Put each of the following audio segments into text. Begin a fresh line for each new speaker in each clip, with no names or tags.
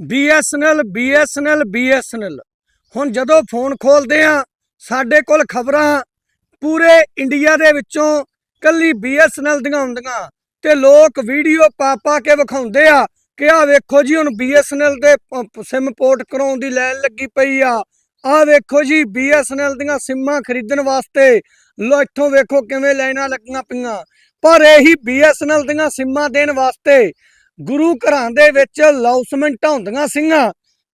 BSNL BSNL BSNL ਹੁਣ ਜਦੋਂ phone ਖੋਲਦੇ ਆ ਸਾਡੇ ਕੋਲ ਖਬਰਾਂ ਪੂਰੇ ਇੰਡੀਆ ਦੇ ਵਿੱਚੋਂ ਕੱਲੀ BSNL ਦੀਆਂ ਹੁੰਦੀਆਂ। ਤੇ ਲੋਕ ਵੀਡੀਓ ਪਾ ਪਾ ਕੇ ਵਿਖਾਉਂਦੇ ਆ ਕਿ ਆ ਵੇਖੋ ਜੀ, ਹੁਣ BSNL ਦੇ ਸਿਮ ਪੋਰਟ ਕਰਾਉਣ ਦੀ ਲਾਈਨ ਲੱਗੀ ਪਈ ਆ। ਆ ਵੇਖੋ ਜੀ BSNL ਦੀਆਂ ਸਿੰਮਾਂ ਖਰੀਦਣ ਵਾਸਤੇ ਲੋ, ਇੱਥੋਂ ਵੇਖੋ ਕਿਵੇਂ ਲਾਈਨਾਂ ਲੱਗੀਆਂ ਪਈਆਂ। ਪਰ ਇਹੀ BSNL ਦੀਆਂ ਸਿੰਮਾਂ ਦੇਣ ਵਾਸਤੇ ਗੁਰੂ ਘਰਾਂ ਦੇ ਵਿੱਚ ਲੌਸਮੈਂਟਾਂ ਹੁੰਦੀਆਂ ਸਿੰਘਾਂ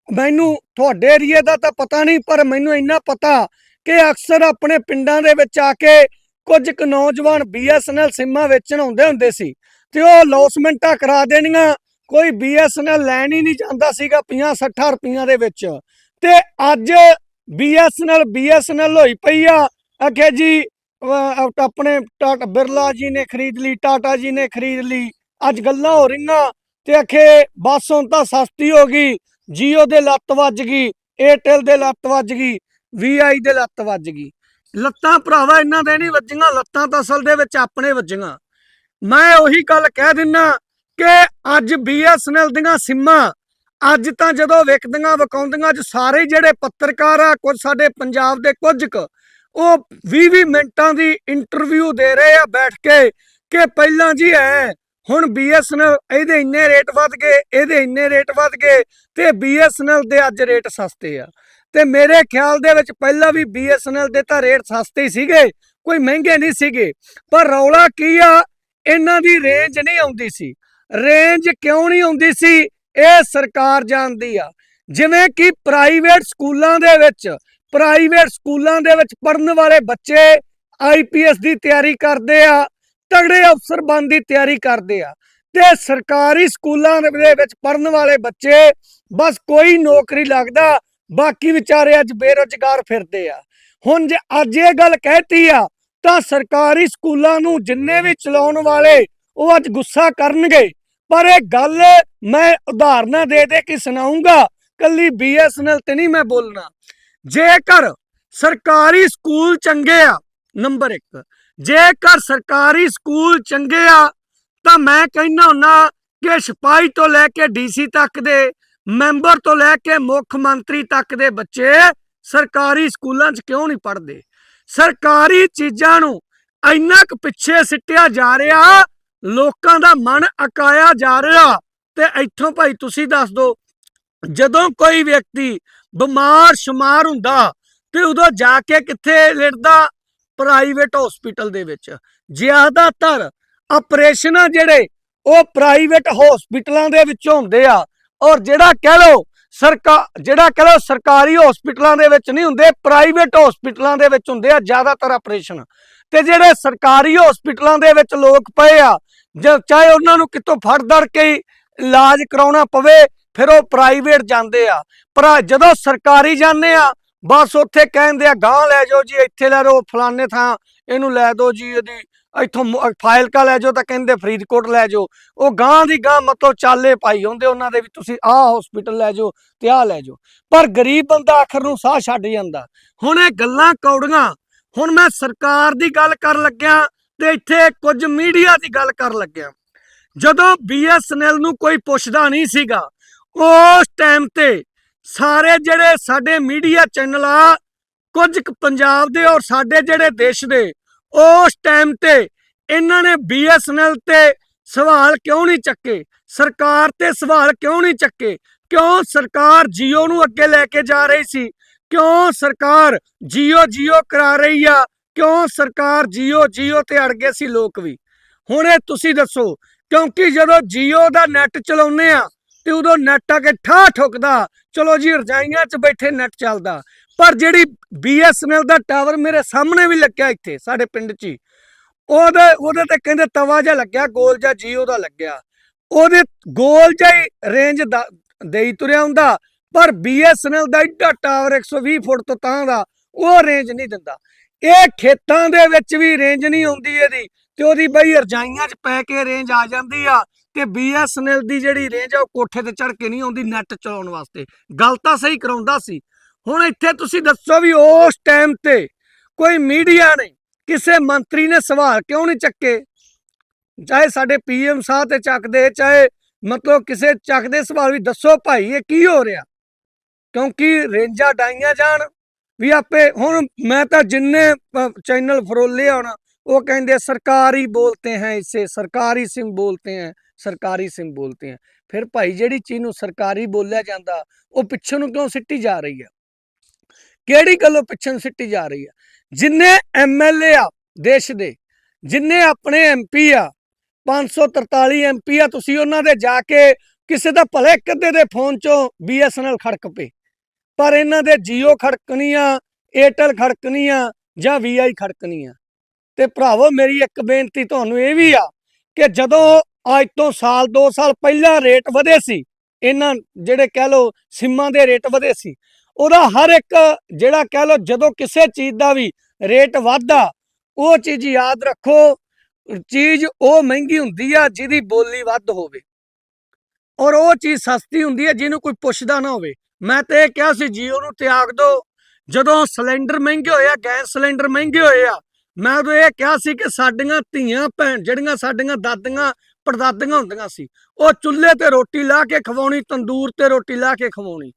ਮੈਨੂੰ ਤੁਹਾਡੇ ਏਰੀਏ ਦਾ ਤਾਂ ਪਤਾ ਨਹੀਂ, ਪਰ ਮੈਨੂੰ ਇੰਨਾ ਪਤਾ ਕਿ ਅਕਸਰ ਆਪਣੇ ਪਿੰਡਾਂ ਦੇ ਵਿੱਚ ਆ ਕੇ ਕੁਝ ਕੁ ਨੌਜਵਾਨ BSNL ਸਿੰਮਾਂ ਵੇਚਣ ਆਉਂਦੇ ਹੁੰਦੇ ਸੀ ਤੇ ਉਹ ਲੌਸਮੈਂਟਾਂ ਕਰਾ ਦੇਣੀਆਂ। ਕੋਈ BSNL ਲੈਣ ਹੀ ਨਹੀਂ ਜਾਂਦਾ ਸੀਗਾ 50 60 ਰੁਪਈਆਂ ਦੇ ਵਿੱਚ। ਤੇ ਅੱਜ BSNL BSNL ਹੋਈ ਪਈ ਆ। ਅਖੇ ਜੀ ਆਪਣੇ ਟਾਟਾ ਬਿਰਲਾ ਜੀ ਨੇ ਖਰੀਦ ਲਈ, ਟਾਟਾ ਜੀ ਨੇ ਖਰੀਦ ਲਈ। ਅੱਜ ਗੱਲਾਂ ਹੋ ਰਹੀਆਂ ਤੇ ਅਖੇ ਬੱਸ ਹੁਣ ਤਾਂ ਸਸਤੀ ਹੋ ਗਈ, ਜੀਓ ਦੇ ਲੱਤ ਵੱਜ ਗਈ ਏਅਰਟੈਲ ਦੇ ਲੱਤ ਵੱਜ ਗਈ VI ਦੇ ਲੱਤ ਵੱਜ ਗਈ। ਲੱਤਾਂ ਭਰਾਵਾ, ਇਹਨਾਂ ਦੇ ਨਹੀਂ ਵੱਜੀਆਂ, ਲੱਤਾਂ ਤਾਂ ਅਸਲ ਦੇ ਵਿੱਚ ਆਪਣੇ ਵੱਜੀਆਂ। ਮੈਂ ਉਹੀ ਗੱਲ ਕਹਿ ਦਿੰਨਾ ਕਿ ਅੱਜ BSNL ਦੀਆਂ ਸਿੰਮਾਂ, ਅੱਜ ਤਾਂ ਜਦੋਂ ਵਿਕਦੀਆਂ, ਵਿਕਾਉਂਦੀਆਂ, ਅੱਜ ਸਾਰੇ ਜਿਹੜੇ ਪੱਤਰਕਾਰ ਆ, ਕੁਝ ਸਾਡੇ ਪੰਜਾਬ ਦੇ ਕੁਝ ਕੁ, ਉਹ 20-20 ਮਿੰਟਾਂ ਦੀ ਇੰਟਰਵਿਊ ਦੇ ਰਹੇ ਆ ਬੈਠ ਕੇ ਕਿ ਪਹਿਲਾਂ ਜੀ ਐ ਹੁਣ BSNL ਇਹਦੇ ਇੰਨੇ ਰੇਟ ਵੱਧ ਗਏ, ਇਹਦੇ ਇੰਨੇ ਰੇਟ ਵੱਧ ਗਏ, ਤੇ BSNL ਦੇ ਅੱਜ ਰੇਟ ਸਸਤੇ ਆ। ਤੇ ਮੇਰੇ ਖਿਆਲ ਦੇ ਵਿੱਚ ਪਹਿਲਾਂ ਵੀ BSNL ਦੇ ਤਾਂ ਰੇਟ ਸਸਤੇ ਸੀਗੇ, ਕੋਈ ਮਹਿੰਗੇ ਨਹੀਂ ਸੀਗੇ, ਪਰ ਰੌਲਾ ਕੀ ਆ? ਇਹਨਾਂ ਦੀ ਰੇਂਜ ਨਹੀਂ ਆਉਂਦੀ ਸੀ। ਰੇਂਜ ਕਿਉਂ ਨਹੀਂ ਆਉਂਦੀ ਸੀ? ਇਹ ਸਰਕਾਰ ਜਾਣਦੀ ਆ। ਜਿਵੇਂ ਕਿ ਪ੍ਰਾਈਵੇਟ ਸਕੂਲਾਂ ਦੇ ਵਿੱਚ ਪ੍ਰਾਈਵੇਟ ਸਕੂਲਾਂ ਦੇ ਵਿੱਚ ਪੜਨ ਵਾਲੇ ਬੱਚੇ ਆਈਪੀਐਸ ਦੀ ਤਿਆਰੀ ਕਰਦੇ ਆ ਤਗੜੇ ਅਫਸਰ ਬਣਨ ਦੀ ਤਿਆਰੀ ਕਰਦੇ ਆ ਤੇ ਸਰਕਾਰੀ ਸਕੂਲਾਂ ਦੇ ਵਿੱਚ ਪੜਨ ਵਾਲੇ ਬੱਚੇ ਬਸ ਕੋਈ ਨੌਕਰੀ ਲੱਗਦਾ, ਬਾਕੀ ਵਿਚਾਰੇ ਅੱਜ ਬੇਰੁਜ਼ਗਾਰ ਫਿਰਦੇ ਆ। ਹੁਣ ਜੇ ਅੱਜ ਇਹ ਗੱਲ ਕਹਿਤੀ ਆ, ਤਾਂ ਸਰਕਾਰੀ ਸਕੂਲਾਂ ਨੂੰ ਜਿੰਨੇ ਵੀ ਚਲਾਉਣ ਵਾਲੇ ਉਹ ਅੱਜ ਗੁੱਸਾ ਕਰਨਗੇ। ਪਰ ਇਹ ਗੱਲ ਮੈਂ ਉਦਾਹਰਨਾਂ ਦੇ ਦੇ ਕੇ ਸੁਣਾਉਂਗਾ ਕੱਲੀ BSNL ਤੇ ਨਹੀਂ ਮੈਂ ਬੋਲਣਾ। ਜੇਕਰ ਸਰਕਾਰੀ ਸਕੂਲ ਚੰਗੇ ਆ, ਨੰਬਰ 1 ਜੇਕਰ ਸਰਕਾਰੀ ਸਕੂਲ ਚੰਗੇ ਆ, ਤਾਂ ਮੈਂ ਕਹਿੰਦਾ ਹੁੰਨਾ ਕਿ ਸਿਪਾਹੀ ਤੋਂ ਲੈ ਕੇ ਡੀਸੀ ਤੱਕ ਦੇ, ਮੈਂਬਰ ਤੋਂ ਲੈ ਕੇ ਮੁੱਖ ਮੰਤਰੀ ਤੱਕ ਦੇ ਬੱਚੇ ਸਰਕਾਰੀ ਸਕੂਲਾਂ 'ਚ ਕਿਉਂ ਨਹੀਂ ਪੜ੍ਹਦੇ? ਸਰਕਾਰੀ ਚੀਜ਼ਾਂ ਨੂੰ ਇੰਨਾ ਕੁ ਪਿੱਛੇ ਸਿੱਟਿਆ ਜਾ ਰਿਹਾ, ਲੋਕਾਂ ਦਾ ਮਨ ਅਕਾਇਆ ਜਾ ਰਿਹਾ। ਤੇ ਇੱਥੋਂ ਭਾਈ ਤੁਸੀਂ ਦੱਸ ਦਿਓ ਜਦੋਂ ਕੋਈ ਵਿਅਕਤੀ ਬਿਮਾਰ ਸ਼ੁਮਾਰ ਹੁੰਦਾ ਤੇ ਉਦੋਂ ਜਾ ਕੇ ਕਿੱਥੇ ਲਿਟਦਾ ਪ੍ਰਾਈਵੇਟ ਹਸਪੀਟਲ ਦੇ ਵਿੱਚ। ਜ਼ਿਆਦਾਤਰ ਆਪਰੇਸ਼ਨ ਆ ਜਿਹੜੇ, ਉਹ ਪ੍ਰਾਈਵੇਟ ਹਸਪੀਟਲਾਂ ਦੇ ਵਿੱਚੋਂ ਹੁੰਦੇ ਆ। ਔਰ ਜਿਹੜਾ ਕਹਿ ਲਓ ਸਰਕਾਰ ਜਿਹੜਾ ਕਹਿ ਲਓ ਸਰਕਾਰੀ ਹਸਪੀਟਲਾਂ ਦੇ ਵਿੱਚ ਨਹੀਂ ਹੁੰਦੇ ਪ੍ਰਾਈਵੇਟ ਹਸਪੀਟਲਾਂ ਦੇ ਵਿੱਚ ਹੁੰਦੇ ਆ ਜ਼ਿਆਦਾਤਰ ਆਪਰੇਸ਼ਨ। ਤੇ ਜਿਹੜੇ ਸਰਕਾਰੀ ਹਸਪੀਟਲਾਂ ਦੇ ਵਿੱਚ ਲੋਕ ਪਏ ਆ, ਜੇ ਚਾਹੇ ਉਹਨਾਂ ਨੂੰ ਕਿਤੋਂ ਫੜ ਦੜ ਕੇ ਇਲਾਜ ਕਰਾਉਣਾ ਪਵੇ, ਫਿਰ ਉਹ ਪ੍ਰਾਈਵੇਟ ਜਾਂਦੇ ਆ। ਪਰ ਜਦੋਂ ਸਰਕਾਰੀ ਜਾਂਦੇ ਆ ਬਸ ਉੱਥੇ ਕਹਿੰਦੇ ਆ ਗਾਂ ਲੈ ਜਾਓ ਜੀ, ਇੱਥੇ ਲੈ ਜਾਓ ਫਲਾਣੇ ਥਾਂ, ਇਹਨੂੰ ਲੈ ਦਿਓ ਜੀ ਇਹਦੀ, ਇੱਥੋਂ ਫਾਇਲਕਾ ਲੈ ਜਾਓ ਤਾਂ ਕਹਿੰਦੇ ਫਰੀਦਕੋਟ ਲੈ ਜਾਓ। ਉਹ ਗਾਂ ਦੀ ਗਾਂ ਮਤਲਬ ਚਾਲੇ ਪਾਈ ਹੁੰਦੇ ਉਹਨਾਂ ਦੇ ਵੀ ਤੁਸੀਂ ਆਹ ਹਸਪੀਟਲ ਲੈ ਜਾਓ ਤੇ ਆਹ ਲੈ ਜਾਓ। ਪਰ ਗਰੀਬ ਬੰਦਾ ਆਖਰ ਨੂੰ ਸਾਹ ਛੱਡ ਜਾਂਦਾ। ਹੁਣ ਇਹ ਗੱਲਾਂ ਕੌੜੀਆਂ। ਹੁਣ ਮੈਂ ਸਰਕਾਰ ਦੀ ਗੱਲ ਕਰਨ ਲੱਗਿਆ ਤੇ ਇੱਥੇ ਕੁਝ ਮੀਡੀਆ ਦੀ ਗੱਲ ਕਰਨ ਲੱਗਿਆ। ਜਦੋਂ BSNL ਨੂੰ ਕੋਈ ਪੁੱਛਦਾ ਨਹੀਂ ਸੀਗਾ, ਉਸ ਟਾਈਮ ਤੇ ਸਾਰੇ ਜਿਹੜੇ ਸਾਡੇ ਮੀਡੀਆ ਚੈਨਲ ਆ, ਕੁਝ ਪੰਜਾਬ ਦੇ ਔਰ ਸਾਡੇ ਜਿਹੜੇ ਦੇਸ਼ ਦੇ, ਉਸ ਟਾਈਮ ਤੇ ਇਹਨਾਂ ਨੇ BSNL ਤੇ ਸਵਾਲ ਕਿਉਂ ਨਹੀਂ ਚੱਕੇ? ਸਰਕਾਰ ਤੇ ਸਵਾਲ ਕਿਉਂ ਨਹੀਂ ਚੱਕੇ? ਕਿਉਂ ਸਰਕਾਰ ਜੀਓ ਨੂੰ ਅੱਗੇ ਲੈ ਕੇ ਜਾ ਰਹੀ ਸੀ? ਕਿਉਂ ਸਰਕਾਰ ਜੀਓ ਜੀਓ ਕਰਾ ਰਹੀ ਆ? ਕਿਉਂ ਸਰਕਾਰ ਜੀਓ ਜੀਓ ਤੇ ਅੜ ਗਏ ਸੀ ਲੋਕ ਵੀ? ਹੁਣ ਇਹ ਤੁਸੀਂ ਦੱਸੋ, ਕਿਉਂਕਿ ਜਦੋਂ ਜੀਓ ਦਾ ਨੈਟ ਚਲਾਉਂਦੇ ਆ ਤੇ ਉਦੋਂ ਨੈਟ ਆ ਕੇ ਠਾ ਠੁਕਦਾ। ਚਲੋ ਜੀ, ਰਜਾਈਆਂ 'ਚ ਬੈਠੇ ਨੈਟ ਚੱਲਦਾ। ਪਰ ਜਿਹੜੀ BSNL ਦਾ ਟਾਵਰ ਮੇਰੇ ਸਾਹਮਣੇ ਵੀ ਲੱਗਿਆ ਇੱਥੇ, ਸਾਡੇ ਪਿੰਡ 'ਚ ਉਹਦੇ ਉਹਦੇ ਤੇ ਕਹਿੰਦੇ ਤਵਾ ਜਿਹਾ ਲੱਗਿਆ, ਗੋਲ ਜਿਹਾ Jio ਦਾ ਲੱਗਿਆ। ਉਹਦੇ ਗੋਲ ਜਿਹਾ ਰੇਂਜ ਦੇਈ ਤੁਰਿਆ ਹੁੰਦਾ। ਪਰ BSNL ਦਾ ਏਡਾ ਟਾਵਰ 120 ਫੁੱਟ ਤੋਂ ਤਾਂ ਦਾ, ਉਹ ਰੇਂਜ ਨਹੀਂ ਦਿੰਦਾ। ਇਹ ਖੇਤਾਂ ਦੇ ਵਿੱਚ ਵੀ ਰੇਂਜ ਨਹੀਂ ਆਉਂਦੀ ਇਹਦੀ। ਤੇ ਉਹਦੀ ਬਈ ਰਜਾਈਆਂ 'ਚ ਪੈ ਕੇ ਰੇਂਜ ਆ ਜਾਂਦੀ ਆ। ਤੇ BSNL ਦੀ ਜਿਹੜੀ ਰੇਂਜ ਆ ਉਹ ਕੋਠੇ ਤੇ ਚੜ ਕੇ ਨਹੀਂ ਆਉਂਦੀ ਨੈਟ ਚਲਾਉਣ ਵਾਸਤੇ। ਗੱਲ ਤਾਂ ਸਹੀ ਕਰਾਉਂਦਾ ਸੀ। ਹੁਣ ਇੱਥੇ ਤੁਸੀਂ ਦੱਸੋ ਵੀ ਉਸ ਟਾਈਮ ਤੇ ਕੋਈ ਮੀਡੀਆ ਨੇ ਕਿਸੇ ਮੰਤਰੀ ਨੇ ਸਵਾਲ ਕਿਉਂ ਨਹੀਂ ਚੱਕੇ? ਚਾਹੇ ਸਾਡੇ ਪੀਐਮ ਸਾਹਿਬ ਤੇ ਚੱਕਦੇ, ਚਾਹੇ ਮਤਲਬ ਕਿਸੇ ਚੱਕਦੇ ਸਵਾਲ ਵੀ ਦੱਸੋ ਭਾਈ, ਇਹ ਕੀ ਹੋ ਰਿਹਾ? ਕਿਉਂਕਿ ਰੇਂਜਾਂ ਡਾਈਆਂ ਜਾਣ। ਵੀ ਆਪੇ ਹੁਣ ਮੈਂ ਤਾਂ ਜਿੰਨੇ ਚੈਨਲ ਫਰੋਲੇ ਹੁਣ ਉਹ ਕਹਿੰਦੇ ਸਰਕਾਰੀ ਬੋਲਤੇ ਹੈ ਇਸੇ, ਸਰਕਾਰੀ ਸਿਮ ਬੋਲਤੇ ਹੈ। ਸਰਕਾਰੀ ਸਿਮ ਬੋਲਤੇ ਹੈ ਫਿਰ ਭਾਈ ਜਿਹੜੀ ਚੀਜ਼ ਨੂੰ ਸਰਕਾਰੀ ਬੋਲਿਆ ਜਾਂਦਾ, ਉਹ ਪਿੱਛੇ ਨੂੰ ਕਿਉਂ ਸਿੱਟੀ ਜਾ ਰਹੀ ਹੈ ਕਿਹੜੀ ਗੱਲੋਂ ਪਿੱਛੇ ਨੂੰ ਸਿੱਟੀ ਜਾ ਰਹੀ ਹੈ ਜਿੰਨੇ ਐਮਐਲਏ ਆ ਦੇਸ਼ ਦੇ, ਜਿੰਨੇ ਆਪਣੇ ਐਮਪੀ ਆ 543 ਐਮਪੀ ਆ, ਤੁਸੀਂ ਉਹਨਾਂ ਦੇ ਜਾ ਕੇ ਕਿਸੇ ਦਾ ਭਲੇ ਕਿੱਦੇ ਦੇ ਫੋਨ ਚੋਂ ਬੀਐਸਐਨਐਲ ਖੜਕ ਪਏ। ਪਰ ਇਹਨਾਂ ਦੇ ਜੀਓ ਖੜਕਣੀਆਂ, ਏਅਰਟੈਲ ਖੜਕਣੀਆਂ ਜਾਂ ਵੀਆਈ ਖੜਕਣੀਆਂ। ਤੇ ਭਰਾਵੋ, ਮੇਰੀ ਇੱਕ ਬੇਨਤੀ ਤੁਹਾਨੂੰ ਇਹ ਵੀ ਆ ਕਿ ਜਦੋਂ ਅੱਜ ਤੋਂ ਸਾਲ 2 ਸਾਲ ਪਹਿਲਾਂ ਰੇਟ ਵਧੇ ਸੀ। ਇਹਨਾਂ ਜਿਹੜੇ ਕਹਿ ਲੋ ਸਿੰਮਾਂ ਦੇ ਰੇਟ ਵਧੇ ਸੀ। ਉਹਦਾ ਹਰ ਇੱਕ ਜਿਹੜਾ ਕਹਿ ਲੋ ਜਦੋਂ ਕਿਸੇ ਚੀਜ਼ ਦਾ ਵੀ ਰੇਟ ਵਧਦਾ, ਉਹ ਚੀਜ਼ ਯਾਦ ਰੱਖੋ, ਚੀਜ਼ ਉਹ ਮਹਿੰਗੀ ਹੁੰਦੀ ਆ ਜਿਹਦੀ ਬੋਲੀ ਵੱਧ ਹੋਵੇ। ਔਰ ਉਹ ਚੀਜ਼ ਸਸਤੀ ਹੁੰਦੀ ਹੈ ਜਿਹਨੂੰ ਕੋਈ ਪੁੱਛਦਾ ਨਾ ਹੋਵੇ। ਮੈਂ ਤੇ ਇਹ ਕਿਹਾ ਸੀ, ਜੀਓ ਨੂੰ ਤਿਆਗ ਦਿਓ ਜਦੋਂ ਸਿਲੰਡਰ ਮਹਿੰਗੇ ਹੋਏ ਆ, ਗੈਸ ਸਿਲੰਡਰ ਮਹਿੰਗੇ ਹੋਏ ਆ, ਮੈਂ ਉਦੋਂ ਇਹ ਕਿਹਾ ਸੀ ਕਿ ਸਾਡੀਆਂ ਧੀਆਂ, ਭੈਣ ਜਿਹੜੀਆਂ ਸਾਡੀਆਂ ਦਾਦੀਆਂ ਪੜਦਾਦੀਆਂ ਹੁੰਦੀਆਂ ਸੀ। ਉਹ ਚੁੱਲ੍ਹੇ ਤੇ ਰੋਟੀ ਲਾ ਕੇ ਖਵਾਉਣੀ, ਤੰਦੂਰ ਤੇ ਰੋਟੀ ਲਾ ਕੇ ਖਵਾਉਣੀ।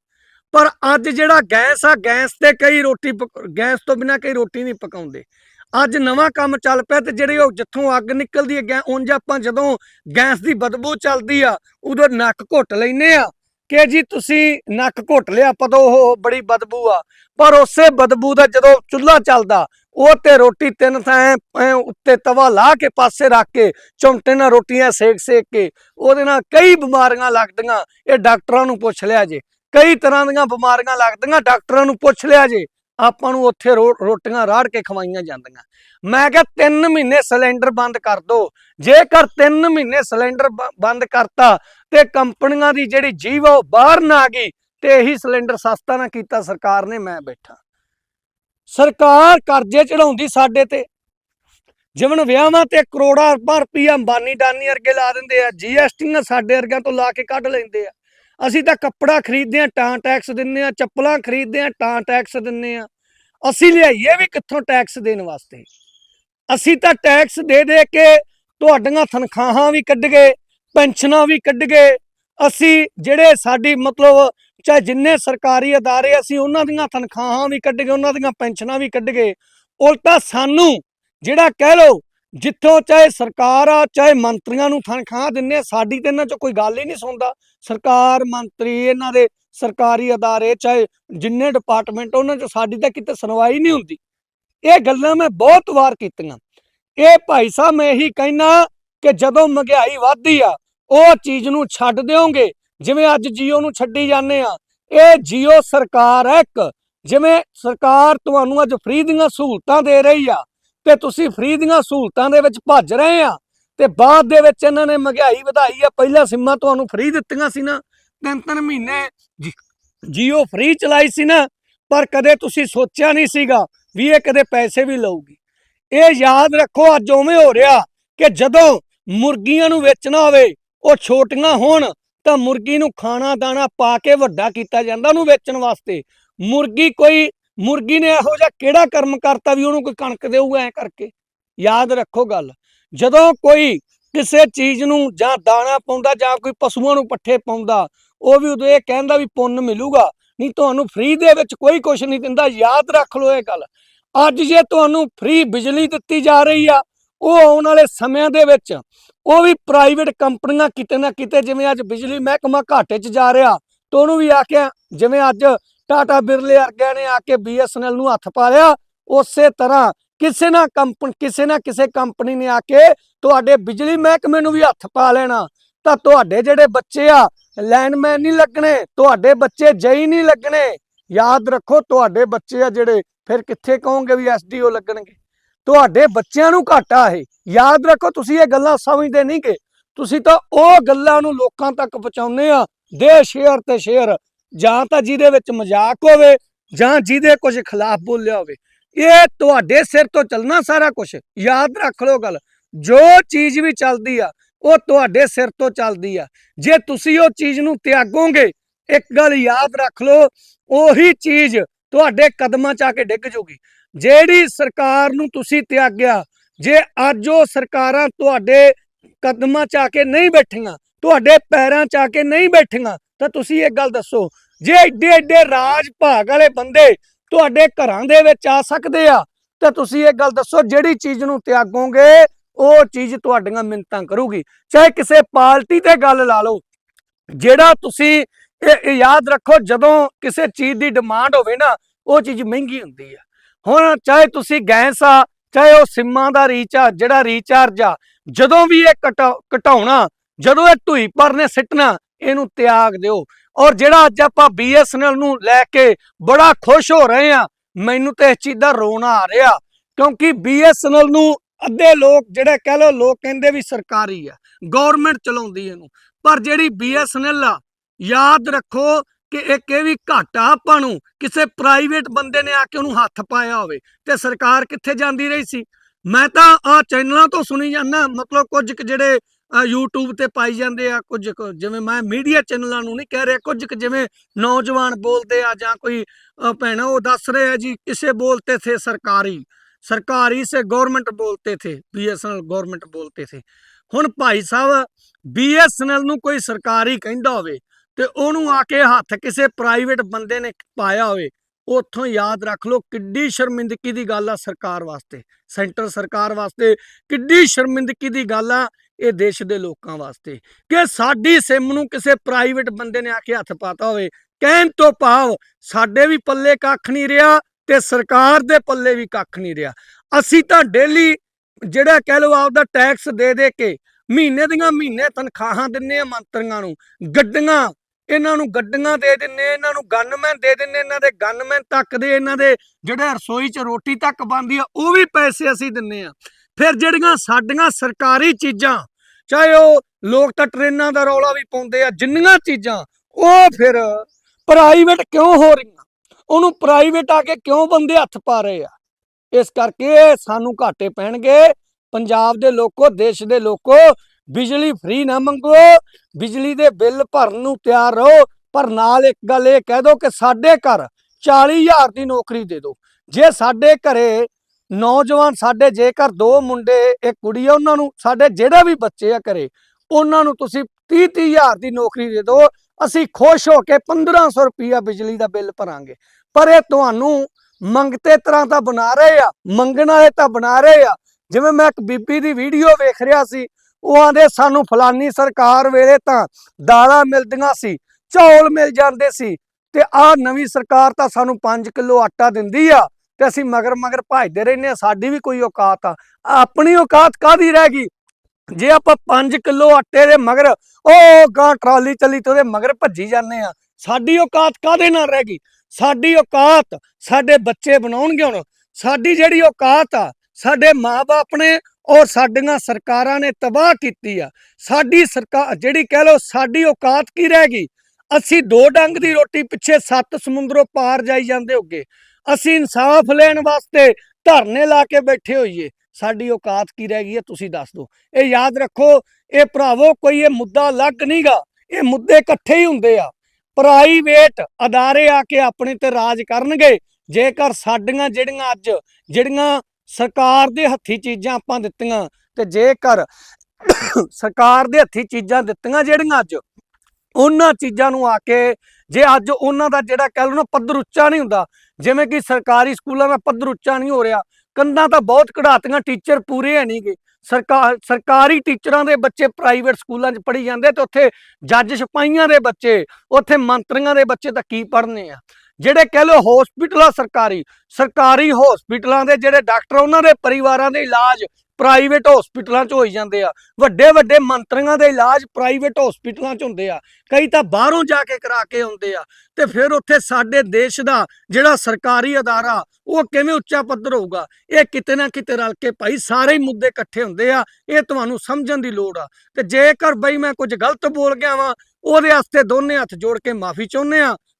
ਪਰ ਅੱਜ ਜਿਹੜਾ ਗੈਸ ਆ, ਗੈਸ ਤੇ ਕਈ ਰੋਟੀ ਗੈਸ ਤੋਂ ਬਿਨਾ ਕਈ ਰੋਟੀ ਨਹੀਂ ਪਕਾਉਂਦੇ। ਅੱਜ ਨਵਾਂ ਕੰਮ ਚੱਲ ਪਿਆ ਤੇ ਜਿਹੜੇ ਉਹ ਜਿੱਥੋਂ ਅੱਗ ਨਿਕਲਦੀ ਹੈ ਉਂਝ ਆਪਾਂ ਜਦੋਂ ਗੈਸ ਦੀ ਬਦਬੂ ਚੱਲਦੀ ਆ, ਉਦੋਂ ਨੱਕ ਘੁੱਟ ਲੈਨੇ ਆ। ਕਿ ਜੀ ਤੁਸੀਂ ਨੱਕ ਘੁੱਟ ਲਿਆ ਪਤਾ ਉਹ ਬੜੀ ਬਦਬੂ ਆ। ਪਰ ਉਸੇ ਬਦਬੂ ਦਾ ਜਦੋਂ ਚੁੱਲ੍ਹਾ ਚੱਲਦਾ ਉਹ ਤੇ ਰੋਟੀ ਤਿੰਨ ਥਾਂ ਉੱਤੇ ਤਵਾ ਲਾ ਕੇ ਪਾਸੇ ਰੱਖ ਕੇ ਚਮਟੇ ਨਾਲ ਰੋਟੀਆਂ ਸੇਕ ਸੇਕ ਕੇ, ਉਹਦੇ ਨਾਲ ਕਈ ਬਿਮਾਰੀਆਂ ਲੱਗਦੀਆਂ, ਇਹ ਡਾਕਟਰਾਂ ਨੂੰ ਪੁੱਛ ਲਿਆ ਜੇ। ਕਈ ਤਰ੍ਹਾਂ ਦੀਆਂ ਬਿਮਾਰੀਆਂ ਲੱਗਦੀਆਂ, ਡਾਕਟਰਾਂ ਨੂੰ ਪੁੱਛ ਲਿਆ ਜੇ। ਆਪਾਂ ਨੂੰ ਉੱਥੇ ਰੋ- ਰੋਟੀਆਂ ਰਾੜ ਕੇ ਖਵਾਈਆਂ ਜਾਂਦੀਆਂ। ਮੈਂ ਕਿਹਾ 3 ਮਹੀਨੇ ਸਿਲੰਡਰ ਬੰਦ ਕਰ ਦੋ। ਜੇਕਰ 3 ਮਹੀਨੇ ਸਿਲੰਡਰ ਬ- ਬੰਦ ਕਰਤਾ, ਤੇ ਕੰਪਨੀਆਂ ਦੀ ਜਿਹੜੀ ਜੀਵ ਆ ਉਹ ਬਾਹਰ ਨਾ ਆ ਗਈ, ਤੇ ਇਹੀ ਸਿਲੰਡਰ ਸਸਤਾ ਨਾ ਕੀਤਾ ਸਰਕਾਰ ਨੇ, ਮੈਂ ਬੈਠਾ। ਸਰਕਾਰ ਕਰਜ਼ੇ ਚੜਾਉਂਦੀ ਸਾਡੇ ਤੇ। ਜਿਵੇਂ ਵਿਆਹਾਂ ਤੇ ਕਰੋੜਾਂ ਅਰਬਾਂ ਰੁਪਈਆ ਅੰਬਾਨੀ ਡਾਨੀ ਵਰਗੇ ਲਾ ਦਿੰਦੇ ਆ ਜੀਐਸਟੀਆਂ ਸਾਡੇ ਅਰਗਿਆਂ ਤੋਂ ਲਾ ਕੇ ਕੱਢ ਲੈਂਦੇ ਆ। ਅਸੀਂ ਤਾਂ ਕੱਪੜਾ ਖਰੀਦਦੇ ਆ, ਤਾਂ ਟੈਕਸ ਦਿੰਨੇ ਆ, ਚੱਪਲਾਂ ਖਰੀਦਦੇ ਆ, ਤਾਂ ਟੈਕਸ ਦਿੰਨੇ ਆ। ਅਸੀਂ ਲਿਆਈਏ ਵੀ ਕਿੱਥੋਂ ਟੈਕਸ ਦੇਣ ਵਾਸਤੇ। ਅਸੀਂ ਤਾਂ ਟੈਕਸ ਦੇ ਦੇ ਕੇ ਤੁਹਾਡੀਆਂ ਤਨਖਾਹਾਂ ਵੀ ਕੱਢ ਗਏ, ਪੈਨਸ਼ਨਾਂ ਵੀ ਕੱਢ ਗਏ। ਅਸੀਂ ਜਿਹੜੇ ਸਾਡੀ ਮਤਲਬ ਚਾਹੇ ਜਿੰਨੇ ਸਰਕਾਰੀ ਅਦਾਰੇ ਅਸੀਂ ਉਹਨਾਂ ਦੀਆਂ ਤਨਖਾਹਾਂ ਵੀ ਕੱਢ ਗਏ ਉਹਨਾਂ ਦੀਆਂ ਪੈਨਸ਼ਨਾਂ ਵੀ ਕੱਢ ਗਏ ਉਲਟਾ ਸਾਨੂੰ ਜਿਹੜਾ ਕਹਿ ਲਓ ਜਿੱਥੋਂ ਚਾਹੇ ਸਰਕਾਰ ਆ ਚਾਹੇ ਮੰਤਰੀਆਂ ਨੂੰ ਤਨਖਾਹ ਦਿੰਨੇ ਆ, ਸਾਡੀ ਤੇ ਇਹਨਾਂ 'ਚ ਕੋਈ ਗੱਲ ਹੀ ਨਹੀਂ ਸੁਣਦਾ। ਸਰਕਾਰ ਮੰਤਰੀ ਇਹਨਾਂ ਦੇ ਸਰਕਾਰੀ ਅਦਾਰੇ ਚਾਹੇ ਜਿੰਨੇ ਡਿਪਾਰਟਮੈਂਟ ਉਹਨਾਂ 'ਚ ਸਾਡੀ ਤਾਂ ਕਿਤੇ ਸੁਣਵਾਈ ਨਹੀਂ ਹੁੰਦੀ। ਇਹ ਗੱਲਾਂ ਮੈਂ ਬਹੁਤ ਵਾਰ ਕੀਤੀਆਂ। ਇਹ ਭਾਈ ਸਾਹਿਬ ਮੈਂ ਇਹੀ ਕਹਿਣਾ ਕਿ ਜਦੋਂ ਮਹਿੰਗਾਈ ਵੱਧਦੀ ਆ ਉਹ ਚੀਜ਼ ਨੂੰ ਛੱਡ ਦਿਓਗੇ ਜਿਵੇਂ ਅੱਜ ਜੀਓ ਨੂੰ ਛੱਡੀ ਜਾਂਦੇ ਆ, ਇਹ ਜੀਓ ਸਰਕਾਰ ਹੈ ਇੱਕ। ਜਿਵੇਂ ਸਰਕਾਰ ਤੁਹਾਨੂੰ ਅੱਜ ਫ੍ਰੀ ਦੀਆਂ ਸਹੂਲਤਾਂ ਦੇ ਰਹੀ ਆ, ਤੇ ਤੁਸੀਂ ਫ੍ਰੀ ਦੀਆਂ ਸਹੂਲਤਾਂ ਦੇ ਵਿੱਚ ਭੱਜ ਰਹੇ ਆ, ਤੇ ਬਾਅਦ ਦੇ ਵਿੱਚ ਇਹਨਾਂ ਨੇ ਮਹਿੰਗਾਈ ਵਧਾਈ ਆ। ਪਹਿਲਾਂ ਸਿੰਮਾਂ ਤੁਹਾਨੂੰ ਫ੍ਰੀ ਦਿੱਤੀਆਂ ਸੀ ਨਾ ਤਿੰਨ ਤਿੰਨ ਮਹੀਨੇ ਜੀਓ ਫ੍ਰੀ ਚਲਾਈ ਸੀ ਨਾ, ਪਰ ਕਦੇ ਤੁਸੀਂ ਸੋਚਿਆ ਨਹੀਂ ਸੀਗਾ ਵੀ ਇਹ ਕਦੇ ਪੈਸੇ ਵੀ ਲਊਗੀ। ਇਹ ਯਾਦ ਰੱਖੋ, ਅੱਜ ਉਵੇਂ ਹੋ ਰਿਹਾ ਕਿ ਜਦੋਂ ਮੁਰਗੀਆਂ ਨੂੰ ਵੇਚਣਾ ਹੋਵੇ, ਉਹ ਛੋਟੀਆਂ ਹੋਣ ਤਾਂ ਮੁਰਗੀ ਨੂੰ ਖਾਣਾ ਦਾਣਾ ਪਾ ਕੇ ਵੱਡਾ ਕੀਤਾ ਜਾਂਦਾ ਉਹਨੂੰ ਵੇਚਣ ਵਾਸਤੇ। ਮੁਰਗੀ ਕੋਈ, ਮੁਰਗੀ ਨੇ ਇਹੋ ਜਿਹਾ ਕਿਹੜਾ ਕਰਮ ਕਰਤਾ ਵੀ ਉਹਨੂੰ ਕੋਈ ਕਣਕ ਦੇਊਗਾ ਐ ਕਰਕੇ? ਯਾਦ ਰੱਖੋ ਗੱਲ, ਜਦੋਂ ਕੋਈ ਕਿਸੇ ਚੀਜ਼ ਨੂੰ ਜਾਂ ਦਾਣਾ ਪਾਉਂਦਾ ਜਾਂ ਕੋਈ ਪਸ਼ੂਆਂ ਨੂੰ ਪੱਠੇ ਪਾਉਂਦਾ, ਉਹ ਵੀ ਉਦੋਂ ਇਹ ਕਹਿੰਦਾ ਵੀ ਪੁੰਨ ਮਿਲੂਗਾ। ਨਹੀਂ, ਤੁਹਾਨੂੰ ਫ੍ਰੀ ਦੇ ਵਿੱਚ ਕੋਈ ਕੁਝ ਨਹੀਂ ਦਿੰਦਾ, ਯਾਦ ਰੱਖ ਲਓ ਇਹ ਗੱਲ। ਅੱਜ ਜੇ ਤੁਹਾਨੂੰ ਫ੍ਰੀ ਬਿਜਲੀ ਦਿੱਤੀ ਜਾ ਰਹੀ ਆ, ਉਹ ਆਉਣ ਵਾਲੇ ਸਮਿਆਂ ਦੇ ਵਿੱਚ ਉਹ ਵੀ ਪ੍ਰਾਈਵੇਟ ਕੰਪਨੀਆਂ ਕਿਤੇ ਨਾ ਕਿਤੇ ਜਿਵੇਂ ਅੱਜ ਬਿਜਲੀ ਮਹਿਕਮਾ ਘਾਟੇ 'ਚ ਜਾ ਰਿਹਾ, ਤੇ ਉਹਨੂੰ ਵੀ ਆ ਜਿਵੇਂ ਅੱਜ ਟਾਟਾ ਬਿਰਲੇ ਵਰਗਿਆਂ ਨੇ ਆ ਕੇ ਬੀਐਸਐਨਐਲ ਨੂੰ ਹੱਥ ਪਾ ਲਿਆ, ਉਸੇ ਤਰ੍ਹਾਂ ਕਿਸੇ ਨਾ ਕੰਪਨੀ ਕਿਸੇ ਨਾ ਕਿਸੇ ਕੰਪਨੀ ਨੇ ਆ ਕੇ ਤੁਹਾਡੇ ਬਿਜਲੀ ਮਹਿਕਮੇ ਨੂੰ ਵੀ ਹੱਥ ਪਾ ਲੈਣਾ। ਤਾਂ ਤੁਹਾਡੇ ਜਿਹੜੇ ਬੱਚੇ ਆ ਲਾਈਨਮੈਨ ਨਹੀਂ ਲੱਗਣੇ, ਤੁਹਾਡੇ ਬੱਚੇ ਜਈ ਨਹੀਂ ਲੱਗਣੇ। ਯਾਦ ਰੱਖੋ, ਤੁਹਾਡੇ ਬੱਚੇ ਆ ਜਿਹੜੇ, ਫਿਰ ਕਿੱਥੇ ਕਹੋਗੇ ਵੀ ਐਸਡੀਓ ਲੱਗਣਗੇ? ਤੁਹਾਡੇ ਬੱਚਿਆਂ ਨੂੰ ਘਾਟਾ ਹੈ ਯਾਦ ਰੱਖੋ, ਤੁਸੀਂ ਇਹ ਗੱਲਾਂ ਸਮਝਦੇ ਨਹੀਂ ਨਹੀਂਗੇ ਤੁਸੀਂ ਤਾਂ ਉਹ ਗੱਲਾਂ ਨੂੰ ਲੋਕਾਂ ਤੱਕ ਪਹੁੰਚਾਉਂਦੇ ਆ, ਦੇ ਸ਼ੇਅਰ ਤੇ ਸ਼ੇਅਰ। ਜਾਂ ਤਾਂ ਜਿਹਦੇ ਵਿੱਚ ਮਜ਼ਾਕ ਹੋਵੇ, ਜਾਂ ਜਿਹਦੇ ਕੁਝ ਖਿਲਾਫ ਬੋਲਿਆ ਹੋਵੇ। ਇਹ ਤੁਹਾਡੇ ਸਿਰ ਤੋਂ ਚੱਲਣਾ ਸਾਰਾ ਕੁਝ। ਯਾਦ ਰੱਖ ਲਓ ਗੱਲ। ਜੋ ਚੀਜ਼ ਵੀ ਚੱਲਦੀ ਆ, ਉਹ ਤੁਹਾਡੇ ਸਿਰ ਤੋਂ ਚੱਲਦੀ ਆ। ਜੇ ਤੁਸੀਂ ਉਹ ਚੀਜ਼ ਨੂੰ ਤਿਆਗੋਗੇ, ਇੱਕ ਗੱਲ ਯਾਦ ਰੱਖ ਲਓ, ਉਹੀ ਚੀਜ਼ ਤੁਹਾਡੇ ਕਦਮਾਂ 'ਚ ਆ ਕੇ ਡਿੱਗ ਜੂਗੀ। ਜਿਹੜੀ ਸਰਕਾਰ ਨੂੰ ਤੁਸੀਂ ਤਿਆਗਿਆ, ਜੇ ਅੱਜ ਉਹ ਸਰਕਾਰਾਂ ਤੁਹਾਡੇ ਕਦਮਾਂ 'ਚ ਆ ਕੇ ਨਹੀਂ ਬੈਠੀਆਂ, ਤੁਹਾਡੇ ਪੈਰਾਂ 'ਚ ਆ ਕੇ ਨਹੀਂ ਬੈਠੀਆਂ, ਤਾਂ ਤੁਸੀਂ ਇਹ ਗੱਲ ਦੱਸੋ, ਜੇ ਏਡੇ ਏਡੇ ਰਾਜ ਭਾਗ ਵਾਲੇ ਬੰਦੇ ਤੁਹਾਡੇ ਘਰਾਂ ਦੇ ਵਿੱਚ ਆ ਸਕਦੇ ਆ, ਤਾਂ ਤੁਸੀਂ ਇਹ ਗੱਲ ਦੱਸੋ, ਜਿਹੜੀ ਚੀਜ਼ ਨੂੰ ਤਿਆਗੋਗੇ, ਉਹ ਚੀਜ਼ ਤੁਹਾਡੀਆਂ ਮਿੰਤਾਂ ਕਰੂਗੀ। ਚਾਹੇ ਕਿਸੇ ਪਾਰਟੀ ਤੇ ਗੱਲ ਲਾ ਲਓ, ਜਿਹੜਾ ਤੁਸੀਂ ਇਹ ਯਾਦ ਰੱਖੋ, ਜਦੋਂ ਕਿਸੇ ਚੀਜ਼ ਦੀ ਡਿਮਾਂਡ ਹੋਵੇ ਨਾ, ਉਹ ਚੀਜ਼ ਮਹਿੰਗੀ ਹੁੰਦੀ ਆ। ਹੁਣ ਚਾਹੇ ਤੁਸੀਂ ਗੈਸ ਆ, ਚਾਹੇ ਉਹ ਸਿੰਮਾਂ ਦਾ ਰੀਚਾਰਜ ਜਿਹੜਾ ਰੀਚਾਰਜ ਆ, ਜਦੋਂ ਵੀ ਇਹ ਘਟਾ- ਘਟਾਉਣਾ ਜਦੋਂ ਇਹ ਢੂਈ ਪਰ ਨੇ ਸਿੱਟਣਾ, ਇਹਨੂੰ ਤਿਆਗ ਦਿਓ। ਔਰ ਜਿਹੜਾ ਅੱਜ ਆਪਾਂ BSNL ਨੂੰ ਲੈ ਕੇ ਬੜਾ ਖੁਸ਼ ਹੋ ਰਹੇ ਆ, ਮੈਨੂੰ ਤੇ ਇਸ ਚੀਜ਼ ਦਾ ਰੋਣਾ ਆ ਰਿਹਾ, ਕਿਉਂਕਿ BSNL ਨੂੰ ਅੱਧੇ ਲੋਕ, ਜਿਹੜੇ ਕਹਿ ਲਓ ਲੋਕ ਕਹਿੰਦੇ ਵੀ ਸਰਕਾਰੀ ਆ ਗਵਰਨਮੈਂਟ ਚਲਾਉਂਦੀ ਇਹਨੂੰ। ਪਰ ਜਿਹੜੀ BSNL ਆ, ਯਾਦ ਰੱਖੋ ਕਿ ਇੱਕ ਇਹ ਵੀ ਘਾਟਾ ਆਪਾਂ ਨੂੰ? ਕਿਸੇ ਪ੍ਰਾਈਵੇਟ ਬੰਦੇ ਨੇ ਆ ਕੇ ਉਹਨੂੰ ਹੱਥ ਪਾਇਆ ਹੋਵੇ ਤੇ ਸਰਕਾਰ ਕਿੱਥੇ ਜਾਂਦੀ ਰਹੀ ਸੀ? ਮੈਂ ਤਾਂ ਆ ਚੈਨਲਾਂ ਤੋਂ ਸੁਣੀ ਜਾਂਦਾ, ਮਤਲਬ ਕੁਝ ਜਿਹੜੇ YouTube ਤੇ ਪਾਈ ਜਾਂਦੇ ਆ, ਕੁਝ ਜਿਵੇਂ ਮੈਂ ਮੀਡੀਆ ਚੈਨਲਾਂ ਨੂੰ ਨਹੀਂ ਕਹਿ ਰਿਹਾ, ਕੁਝ ਜਿਵੇਂ ਨੌਜਵਾਨ ਬੋਲਦੇ ਆ ਜਾਂ ਕੋਈ ਭੈਣਾ ਉਹ ਦੱਸ ਰਹੇ ਆ ਜੀ, ਕਿਸੇ ਬੋਲਤੇ ਥੇ ਸਰਕਾਰੀ सरकारी से गवर्नमेंट बोलते थे बीएसएनएल गवर्नमेंट ਬੋਲਤੇ थे ਹੁਣ ਭਾਈ ਸਾਹਿਬ BSNL ਨੂੰ ਕੋਈ ਸਰਕਾਰੀ ਕਹਿੰਦਾ ਹੋਵੇ ਤੇ ਉਹਨੂੰ ਆ ਕੇ ਹੱਥ ਕਿਸੇ ਪ੍ਰਾਈਵੇਟ ਬੰਦੇ ਨੇ ਪਾਇਆ ਹੋਵੇ, ਉੱਥੋਂ ਯਾਦ ਰੱਖ ਲਓ ਕਿੱਡੀ ਸ਼ਰਮਿੰਦਗੀ ਦੀ ਗੱਲ ਆ ਸਰਕਾਰ ਵਾਸਤੇ, ਸੈਂਟਰ ਸਰਕਾਰ ਵਾਸਤੇ, ਕਿੱਡੀ ਸ਼ਰਮਿੰਦਗੀ ਦੀ ਗੱਲ ਆ ਇਹ ਦੇਸ਼ ਦੇ ਲੋਕਾਂ ਵਾਸਤੇ, ਕਿ ਸਾਡੀ ਸਿਮ ਨੂੰ ਕਿਸੇ ਪ੍ਰਾਈਵੇਟ ਬੰਦੇ ਨੇ ਆ ਕੇ ਹੱਥ ਪਾਤਾ ਹੋਵੇ, ਕਹਿਣ ਤੋਂ ਭਾਵ ਸਾਡੇ ਵੀ ਪੱਲੇ ਕੱਖ ਨਹੀਂ ਰਿਹਾ ਤੇ ਸਰਕਾਰ ਦੇ ਪੱਲੇ ਵੀ ਕੱਖ ਨਹੀਂ ਰਿਹਾ। ਅਸੀਂ ਤਾਂ ਡੇਲੀ ਜਿਹੜਾ ਕਹਿ ਲਓ ਆਪਦਾ ਟੈਕਸ ਦੇ ਦੇ ਕੇ ਮਹੀਨੇ ਦੀਆਂ ਮਹੀਨੇ ਤਨਖਾਹਾਂ ਦਿੰਨੇ ਆ ਮੰਤਰੀਆਂ ਨੂੰ, ਗੱਡੀਆਂ ਇਹਨਾਂ ਨੂੰ ਗੱਡੀਆਂ ਦੇ ਦਿੰਨੇ ਇਹਨਾਂ ਨੂੰ ਗਨਮੈਨ ਦੇ ਦਿੰਨੇ ਇਹਨਾਂ ਦੇ ਗਨਮੈਨ ਤੱਕ ਦੇ, ਇਹਨਾਂ ਦੇ ਜਿਹੜੇ ਰਸੋਈ 'ਚ ਰੋਟੀ ਤੱਕ ਬਣਦੀ ਆ, ਉਹ ਵੀ ਪੈਸੇ ਅਸੀਂ ਦਿੰਨੇ ਆ। ਫਿਰ ਜਿਹੜੀਆਂ ਸਾਡੀਆਂ ਸਰਕਾਰੀ ਚੀਜ਼ਾਂ, ਚਾਹੇ ਉਹ ਲੋਕ ਤਾਂ ਟ੍ਰੇਨਾਂ ਦਾ ਰੌਲਾ ਵੀ ਪਾਉਂਦੇ ਆ, ਜਿੰਨੀਆਂ ਚੀਜ਼ਾਂ, ਉਹ ਫਿਰ ਪ੍ਰਾਈਵੇਟ ਕਿਉਂ ਹੋ ਰਹੀਆਂ? ਉਹਨੂੰ ਪ੍ਰਾਈਵੇਟ ਆ ਕੇ ਕਿਉਂ ਬੰਦੇ ਹੱਥ ਪਾ ਰਹੇ ਆ? ਇਸ ਕਰਕੇ ਸਾਨੂੰ ਘਾਟੇ ਪੈਣਗੇ। ਪੰਜਾਬ ਦੇ ਲੋਕੋ, ਦੇਸ਼ ਦੇ ਲੋਕੋ ਬਿਜਲੀ ਫ੍ਰੀ ਨਾ ਮੰਗੋ, ਬਿਜਲੀ ਦੇ ਬਿੱਲ ਭਰਨ ਨੂੰ ਤਿਆਰ ਰਹੋ, ਪਰ ਨਾਲ ਇੱਕ ਗੱਲ ਇਹ ਕਹਿ ਦਿਓ ਕਿ ਸਾਡੇ ਘਰ 40000 ਦੀ ਨੌਕਰੀ ਦੇ ਦਿਓ ਜੇ ਸਾਡੇ ਘਰੇ ਨੌਜਵਾਨ, ਸਾਡੇ ਜੇਕਰ ਦੋ ਮੁੰਡੇ, ਇੱਕ ਕੁੜੀ ਆ ਉਹਨਾਂ ਨੂੰ, ਸਾਡੇ ਜਿਹੜੇ ਵੀ ਬੱਚੇ ਆ ਘਰੇ, ਉਹਨਾਂ ਨੂੰ ਤੁਸੀਂ 30 30000 ਦੀ ਨੌਕਰੀ ਦੇ ਦਿਓ ਅਸੀਂ ਖੁਸ਼ ਹੋ ਕੇ 1500 ਰੁਪਿਆ ਬਿਜਲੀ ਦਾ ਬਿੱਲ ਭਰਾਂਗੇ। ਪਰ ਇਹ ਤੁਹਾਨੂੰ ਮੰਗਤੇ ਤਰ੍ਹਾਂ ਤਾਂ ਬਣਾ ਰਹੇ ਆ, ਮੰਗਣ ਵਾਲੇ ਤਾਂ ਬਣਾ ਰਹੇ ਆ। ਜਿਵੇਂ ਮੈਂ ਇੱਕ ਬੀਬੀ ਦੀ ਵੀਡੀਓ ਵੇਖ ਰਿਹਾ ਸੀ ਉਹ ਆਂਦੇ, ਸਾਨੂੰ ਫਲਾਨੀ ਸਰਕਾਰ ਵੇਲੇ ਤਾਂ ਦਾਲਾਂ ਮਿਲਦੀਆਂ ਸੀ, ਚੌਲ ਮਿਲ ਜਾਂਦੇ ਸੀ ਤੇ ਆਹ ਨਵੀਂ ਸਰਕਾਰ ਤਾਂ ਸਾਨੂੰ 5 ਕਿਲੋ ਆਟਾ ਦਿੰਦੀ ਆ ਤੇ ਅਸੀਂ ਮਗਰ ਮਗਰ ਭਜਦੇ ਰਹਿੰਦੇ ਆ ਸਾਡੀ ਵੀ ਕੋਈ ਔਕਾਤ ਆ। ਆਪਣੀ ਔਕਾਤ ਕਾਦੀ ਰਹਿ ਗਈ? ਜੇ ਆਪਾਂ 5 ਕਿਲੋ ਆਟੇ ਦੇ ਮਗਰ ਉਹ ਗਾਂ ਟਰਾਲੀ ਚੱਲੀ ਤੇ ਉਹਦੇ ਮਗਰ ਭੱਜੀ ਜਾਂਦੇ ਆ ਸਾਡੀ ਔਕਾਤ ਕਾਦੇ ਨਾਲ ਰਹਿ ਗਈ? ਸਾਡੀ ਔਕਾਤ ਸਾਡੇ ਬੱਚੇ ਬਣਾਉਣਗੇ ਹੁਣ, ਸਾਡੀ ਜਿਹੜੀ ਔਕਾਤ ਆ, ਸਾਡੇ ਮਾਪੇ ਆਪਣੇ ਔਰ ਸਾਡੀਆਂ ਸਰਕਾਰਾਂ ਨੇ ਤਬਾਹ ਕੀਤੀ ਆ। ਸਾਡੀ ਸਰਕਾਰ, ਜਿਹੜੀ ਕਹਿ ਲਓ ਸਾਡੀ ਔਕਾਤ ਕੀ ਰਹਿ ਗਈ? ਅਸੀਂ ਦੋ ਡੰਗ ਦੀ ਰੋਟੀ ਪਿੱਛੇ ਸੱਤ ਸਮੁੰਦਰੋਂ ਪਾਰ ਜਾਈ ਜਾਂਦੇ ਹੋਗੇ। ਅਸੀਂ ਇਨਸਾਫ ਲੈਣ ਵਾਸਤੇ ਧਰਨੇ ਲਾ ਕੇ ਬੈਠੇ ਹੋਈਏ। ਸਾਡੀ ਔਕਾਤ ਕੀ ਰਹਿ ਗਈ ਹੈ ਤੁਸੀਂ ਦੱਸ ਦਿਓ। ਇਹ ਯਾਦ ਰੱਖੋ, ਇਹ ਭਰਾਵੋ, ਕੋਈ ਇਹ ਮੁੱਦਾ ਅਲੱਗ ਨਹੀਂਗਾ ਇਹ ਮੁੱਦੇ ਇਕੱਠੇ ਹੀ ਹੁੰਦੇ ਆ। ਪ੍ਰਾਈਵੇਟ ਅਦਾਰੇ ਆ ਕੇ ਆਪਣੇ ਤੇ ਰਾਜ ਕਰਨਗੇ। ਜੇਕਰ ਸਾਡੀਆਂ ਜਿਹੜੀਆਂ ਅੱਜ, ਜਿਹੜੀਆਂ ਸਰਕਾਰ ਦੇ ਹੱਥੀ ਚੀਜ਼ਾਂ ਆਪਾਂ ਦਿੱਤੀਆਂ ਤੇ ਜੇਕਰ ਸਰਕਾਰ ਦੇ ਹੱਥੀ ਚੀਜ਼ਾਂ ਦਿੱਤੀਆਂ ਜਿਹੜੀਆਂ ਅੱਜ, ਉਹਨਾਂ ਚੀਜ਼ਾਂ ਨੂੰ ਆ ਕੇ ਜੇ ਅੱਜ ਉਹਨਾਂ ਦਾ ਜਿਹੜਾ ਕਹਿ ਲਓ ਨਾ ਪੱਧਰ ਉੱਚਾ ਨਹੀਂ ਹੁੰਦਾ, ਜਿਵੇਂ ਕਿ ਸਰਕਾਰੀ ਸਕੂਲਾਂ ਦਾ ਪੱਧਰ ਉੱਚਾ ਨਹੀਂ ਹੋ ਰਿਹਾ, ਕੰਧਾਂ ਤਾਂ ਬਹੁਤ ਕਢਾਤੀਆਂ, ਟੀਚਰ ਪੂਰੇ ਹੈ ਨਹੀਂਗੇ ਸਰਕਾਰ ਸਰਕਾਰੀ ਟੀਚਰਾਂ ਦੇ ਬੱਚੇ ਪ੍ਰਾਈਵੇਟ ਸਕੂਲਾਂ 'ਚ ਪੜ੍ਹੀ ਜਾਂਦੇ ਤੇ ਉੱਥੇ ਜੱਜ ਸਿਪਾਹੀਆਂ ਦੇ ਬੱਚੇ, ਉੱਥੇ ਮੰਤਰੀਆਂ ਦੇ ਬੱਚੇ ਤਾਂ ਕੀ ਪੜ੍ਹਨੇ ਆ? ਜਿਹੜੇ ਕਹਿ ਲਓ ਆ ਸਰਕਾਰੀ ਸਰਕਾਰੀ ਹਸਪੀਟਲਾਂ ਦੇ ਜਿਹੜੇ ਡਾਕਟਰ ਉਹਨਾਂ ਦੇ ਪਰਿਵਾਰਾਂ ਦੇ ਇਲਾਜ ਪ੍ਰਾਈਵੇਟ ਹਸਪੀਟਲਾਂ 'ਚ ਹੋਈ ਜਾਂਦੇ ਆ। ਵੱਡੇ ਵੱਡੇ ਮੰਤਰੀਆਂ ਦੇ ਇਲਾਜ ਪ੍ਰਾਈਵੇਟ ਹਸਪੀਟਲਾਂ 'ਚ ਹੁੰਦੇ ਆ। ਕਈ ਤਾਂ ਬਾਹਰੋਂ ਜਾ ਕੇ ਕਰਾ ਕੇ ਆਉਂਦੇ ਆ ਤੇ ਫਿਰ ਉੱਥੇ ਸਾਡੇ ਦੇਸ਼ ਦਾ ਜਿਹੜਾ ਸਰਕਾਰੀ ਅਦਾਰਾ, ਉਹ ਕਿਵੇਂ ਉੱਚਾ ਪੱਧਰ ਹੋਊਗਾ? ਇਹ ਕਿਤੇ ਨਾ ਕਿਤੇ ਰਲ ਕੇ ਭਾਈ ਸਾਰੇ ਹੀ ਮੁੱਦੇ ਇਕੱਠੇ ਹੁੰਦੇ ਆ, ਇਹ ਤੁਹਾਨੂੰ ਸਮਝਣ ਦੀ ਲੋੜ ਆ। ਤੇ ਜੇਕਰ ਬਈ ਮੈਂ ਕੁਝ ਗਲਤ ਬੋਲ ਗਿਆ ਵਾਂ, ਉਹਦੇ ਵਾਸਤੇ ਦੋਨੇ ਹੱਥ ਜੋੜ ਕੇ ਮਾਫੀ ਚਾਹੁੰਦੇ ਆ।